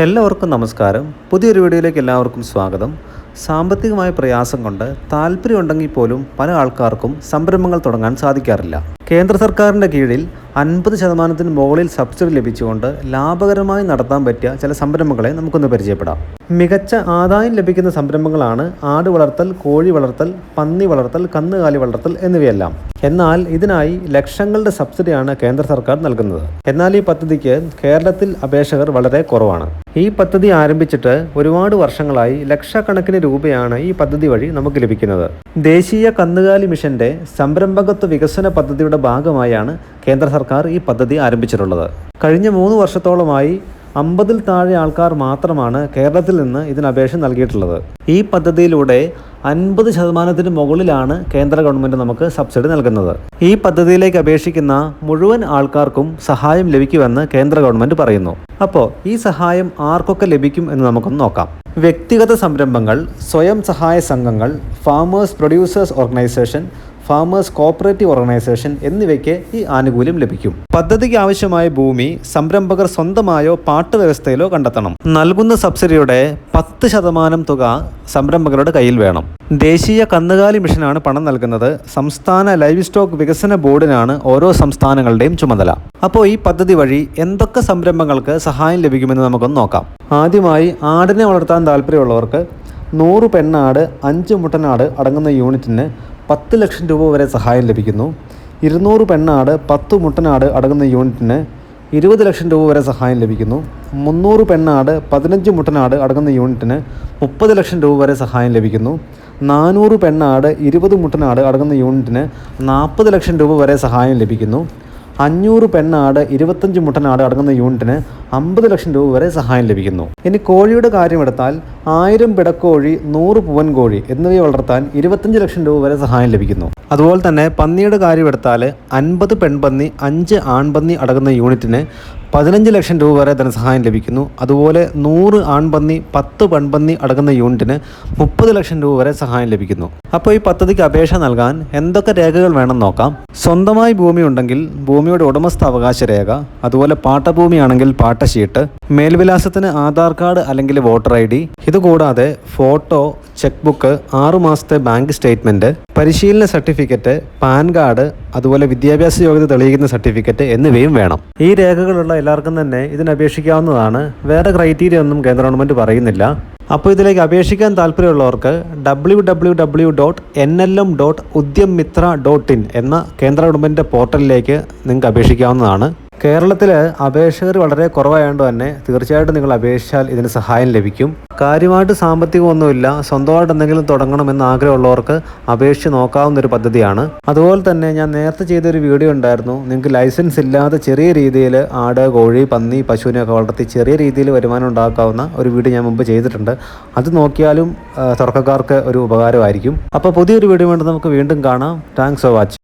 എല്ലാവർക്കും നമസ്കാരം. പുതിയൊരു വീഡിയോയിലേക്ക് എല്ലാവർക്കും സ്വാഗതം. സാമ്പത്തികമായ പ്രയാസം കൊണ്ട് താല്പര്യമുണ്ടെങ്കിൽ പോലും പല ആൾക്കാർക്കും സംരംഭങ്ങൾ തുടങ്ങാൻ സാധിക്കാറില്ല. കേന്ദ്ര സർക്കാരിന്റെ കീഴിൽ അൻപത് ശതമാനത്തിന് മുകളിൽ സബ്സിഡി ലഭിച്ചുകൊണ്ട് ലാഭകരമായി നടത്താൻ പറ്റിയ ചില സംരംഭങ്ങളെ നമുക്കൊന്ന് പരിചയപ്പെടാം. മികച്ച ആദായം ലഭിക്കുന്ന സംരംഭങ്ങളാണ് ആട് വളർത്തൽ കോഴി വളർത്തൽ പന്നി വളർത്തൽ കന്നുകാലി വളർത്തൽ എന്നിവയെല്ലാം. എന്നാൽ ഇതിനായി ലക്ഷങ്ങളുടെ സബ്സിഡിയാണ് കേന്ദ്ര സർക്കാർ നൽകുന്നത്. എന്നാൽ ഈ പദ്ധതിക്ക് കേരളത്തിൽ അപേക്ഷകർ വളരെ കുറവാണ്. ഈ പദ്ധതി ആരംഭിച്ചിട്ട് ഒരുപാട് വർഷങ്ങളായി ലക്ഷക്കണക്കിന് രൂപയാണ് ഈ പദ്ധതി വഴി നമുക്ക് ലഭിക്കുന്നത്. ദേശീയ കന്നുകാലി മിഷന്റെ സംരംഭകത്വ വികസന പദ്ധതിയുടെ ഭാഗമായാണ് കേന്ദ്ര സർക്കാർ ഈ പദ്ധതി ആരംഭിച്ചിട്ടുള്ളത്. കഴിഞ്ഞ മൂന്ന് വർഷത്തോളമായി അമ്പതിൽ താഴെ ആൾക്കാർ മാത്രമാണ് കേരളത്തിൽ നിന്ന് ഇതിന് അപേക്ഷ നൽകിയിട്ടുള്ളത്. ഈ പദ്ധതിയിലൂടെ അൻപത് ശതമാനത്തിന് മുകളിലാണ് കേന്ദ്ര ഗവൺമെന്റ് നമുക്ക് സബ്സിഡി നൽകുന്നത്. ഈ പദ്ധതിയിലേക്ക് അപേക്ഷിക്കുന്ന മുഴുവൻ ആൾക്കാർക്കും സഹായം ലഭിക്കുമെന്ന് കേന്ദ്ര ഗവൺമെന്റ് പറയുന്നു. അപ്പോൾ ഈ സഹായം ആർക്കൊക്കെ ലഭിക്കും എന്ന് നമുക്കൊന്ന് നോക്കാം. വ്യക്തിഗത സംരംഭങ്ങൾ സ്വയം സഹായ സംഘങ്ങൾ farmers producers organisation farmers cooperative organisation എന്നിവയ്ക്ക് ഈ ആനുകൂല്യം ലഭിക്കും. പദ്ധതിക്ക് ആവശ്യമായ ഭൂമി സംരംഭകർ സ്വന്തമായോ പാട്ട് വ്യവസ്ഥയിലോ കണ്ടെത്തണം. നൽകുന്ന സബ്സിഡിയുടെ പത്ത് ശതമാനം തുക സംരംഭകരുടെ കയ്യിൽ വേണം. ദേശീയ കന്നുകാലി മിഷനാണ് പണം നൽകുന്നത്. സംസ്ഥാന ലൈവ് സ്റ്റോക്ക് വികസന ബോർഡിനാണ് ഓരോ സംസ്ഥാനങ്ങളുടെയും ചുമതല. അപ്പോൾ ഈ പദ്ധതി വഴി എന്തൊക്കെ സംരംഭങ്ങൾക്ക് സഹായം ലഭിക്കുമെന്ന് നമുക്കൊന്ന് നോക്കാം. ആദ്യമായി ആടിനെ വളർത്താൻ താല്പര്യമുള്ളവർക്ക് നൂറ് പെണ്ണാട് അഞ്ച് മുട്ടനാട് അടങ്ങുന്ന യൂണിറ്റിന് പത്ത് ലക്ഷം രൂപ വരെ സഹായം ലഭിക്കുന്നു. ഇരുന്നൂറ് പെണ്ണാട് പത്ത് മുട്ടനാട് അടങ്ങുന്ന യൂണിറ്റിന് ഇരുപത് ലക്ഷം രൂപ വരെ സഹായം ലഭിക്കുന്നു. മുന്നൂറ് പെണ്ണാട് പതിനഞ്ച് മുട്ടനാട് അടങ്ങുന്ന യൂണിറ്റിന് മുപ്പത് ലക്ഷം രൂപ വരെ സഹായം ലഭിക്കുന്നു. നാനൂറ് പെണ്ണാട് ഇരുപത് മുട്ടനാട് അടങ്ങുന്ന യൂണിറ്റിന് നാൽപ്പത് ലക്ഷം രൂപ വരെ സഹായം ലഭിക്കുന്നു. അഞ്ഞൂറ് പെണ്ണാട് ഇരുപത്തഞ്ച് മുട്ടനാട് അടങ്ങുന്ന യൂണിറ്റിന് അമ്പത് ലക്ഷം രൂപ വരെ സഹായം ലഭിക്കുന്നു. ഇനി കോഴിയുടെ കാര്യമെടുത്താൽ ആയിരം പിടക്കോഴി നൂറ് പൂവൻ കോഴി എന്നിവയെ വളർത്താൻ ഇരുപത്തഞ്ച് ലക്ഷം രൂപ വരെ സഹായം ലഭിക്കുന്നു. അതുപോലെ തന്നെ പന്നിയുടെ കാര്യമെടുത്താൽ അൻപത് പെൺപന്നി അഞ്ച് ആൺപന്നി അടങ്ങുന്ന യൂണിറ്റിന് പതിനഞ്ച് ലക്ഷം രൂപ വരെ ധനസഹായം ലഭിക്കുന്നു. അതുപോലെ നൂറ് ആൺപന്നി പത്ത് പെൺപന്നി അടങ്ങുന്ന യൂണിറ്റിന് മുപ്പത് ലക്ഷം രൂപ വരെ സഹായം ലഭിക്കുന്നു. അപ്പോൾ ഈ പദ്ധതിക്ക് അപേക്ഷ നൽകാൻ എന്തൊക്കെ രേഖകൾ വേണം നോക്കാം? സ്വന്തമായി ഭൂമി ഉണ്ടെങ്കിൽ ഭൂമിയുടെ ഉടമസ്ഥ അവകാശ രേഖ അതുപോലെ പാട്ടഭൂമിയാണെങ്കിൽ പാട്ടശീട്ട് മേൽവിലാസത്തിന് ആധാർ കാർഡ് അല്ലെങ്കിൽ വോട്ടർ ഐ ഡി ഇതുകൂടാതെ ഫോട്ടോ ചെക്ക് ബുക്ക് ആറുമാസത്തെ ബാങ്ക് സ്റ്റേറ്റ്മെന്റ് പരിശീലന സർട്ടിഫിക്കറ്റ് പാൻ കാർഡ് അതുപോലെ വിദ്യാഭ്യാസ യോഗ്യത തെളിയിക്കുന്ന സർട്ടിഫിക്കറ്റ് എന്നിവയും വേണം. ഈ രേഖകളുള്ള എല്ലാവർക്കും തന്നെ ഇതിനപേക്ഷിക്കാവുന്നതാണ് വേറെ ക്രൈറ്റീരിയ ഒന്നും കേന്ദ്ര ഗവൺമെന്റ് പറയുന്നില്ല. അപ്പോൾ ഇതിലേക്ക് അപേക്ഷിക്കാൻ താല്പര്യമുള്ളവർക്ക് W W W dot N L M dot Udyam Mitra dot in എന്ന കേന്ദ്ര ഗവൺമെന്റ് പോർട്ടലിലേക്ക് നിങ്ങൾക്ക് അപേക്ഷിക്കാവുന്നതാണ്. കേരളത്തിൽ അപേക്ഷകർ വളരെ കുറവായതുകൊണ്ട് തന്നെ തീർച്ചയായിട്ടും നിങ്ങൾ അപേക്ഷിച്ചാൽ ഇതിന് സഹായം ലഭിക്കും. കാര്യമായിട്ട് സാമ്പത്തികമൊന്നുമില്ല. സ്വന്തമായിട്ട് എന്തെങ്കിലും തുടങ്ങണമെന്ന് ആഗ്രഹമുള്ളവർക്ക് അപേക്ഷിച്ച് നോക്കാവുന്ന ഒരു പദ്ധതിയാണ്. അതുപോലെ തന്നെ ഞാൻ നേരത്തെ ചെയ്തൊരു വീഡിയോ ഉണ്ടായിരുന്നു. നിങ്ങൾക്ക് ലൈസൻസ് ഇല്ലാതെ ചെറിയ രീതിയിൽ ആട് കോഴി പന്നി പശുവിനെയൊക്കെ വളർത്തി ചെറിയ രീതിയിൽ വരുമാനം ഉണ്ടാക്കാവുന്ന ഒരു വീഡിയോ ഞാൻ മുമ്പ് ചെയ്തിട്ടുണ്ട്. അത് നോക്കിയാലും തുടക്കക്കാർക്ക് ഒരു ഉപകാരമായിരിക്കും. അപ്പോൾ പുതിയൊരു വീഡിയോ വേണ്ടി നമുക്ക് വീണ്ടും കാണാം. Thanks for watching